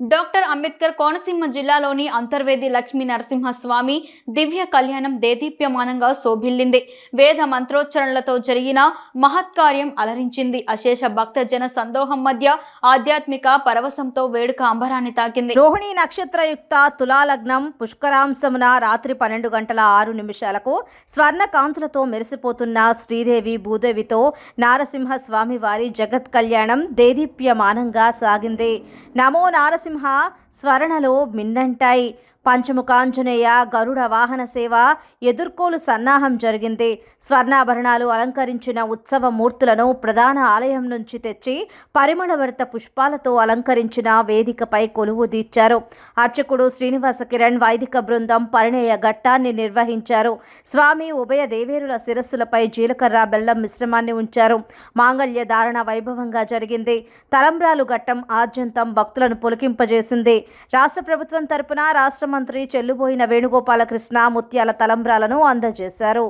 Doctor Ambedkar Konaseema జిల్లాలోని అంతర్వేది లక్ష్మీ నరసింహస్వామి దివ్య కళ్యాణం దేదీప్యమానంగా శోభిల్లింది. వేద మంత్రోచ్చరణలతో జరిగిన మహత్కార్యం అలరించింది. అశేష భక్త జన సందోహం మధ్య ఆధ్యాత్మిక పరవశంతో వేడుక అంబరాన్ని తాకింది. రోహిణి నక్షత్రయుక్త తులాలగ్నం పుష్కరాంశమున రాత్రి పన్నెండు గంటల ఆరు నిమిషాలకు స్వర్ణ కాంతులతో మెరిసిపోతున్న శ్రీదేవి భూదేవితో నారసింహస్వామి వారి జగత్ కళ్యాణం దేదీప్యమానంగా సాగింది. నమో నరసింహ స్వరణలో మిన్నంటాయి. పంచముఖాంజనేయ గరుడ వాహన సేవ ఎదుర్కోలు సన్నాహం జరిగింది. స్వర్ణాభరణాలు అలంకరించిన ఉత్సవ మూర్తులను ప్రధాన ఆలయం నుంచి తెచ్చి పరిమళభరిత పుష్పాలతో అలంకరించిన వేదికపై కొలువు తీర్చారు. అర్చకుడు శ్రీనివాస కిరణ్ వైదిక బృందం పరిణయ ఘట్టాన్ని నిర్వహించారు. స్వామి ఉభయ దేవేరుల శిరస్సులపై జీలకర్ర బెల్లం మిశ్రమాన్ని ఉంచారు. మాంగళ్య ధారణ వైభవంగా జరిగింది. తలంబ్రాలు ఘట్టం ఆద్యంతం భక్తులను పులకింపజేసింది. రాష్ట్ర ప్రభుత్వం తరపున రాష్ట్ర మంత్రి చెల్లుబోయిన వేణుగోపాలకృష్ణ ముత్యాల తలంబ్రాలను అందజేశారు.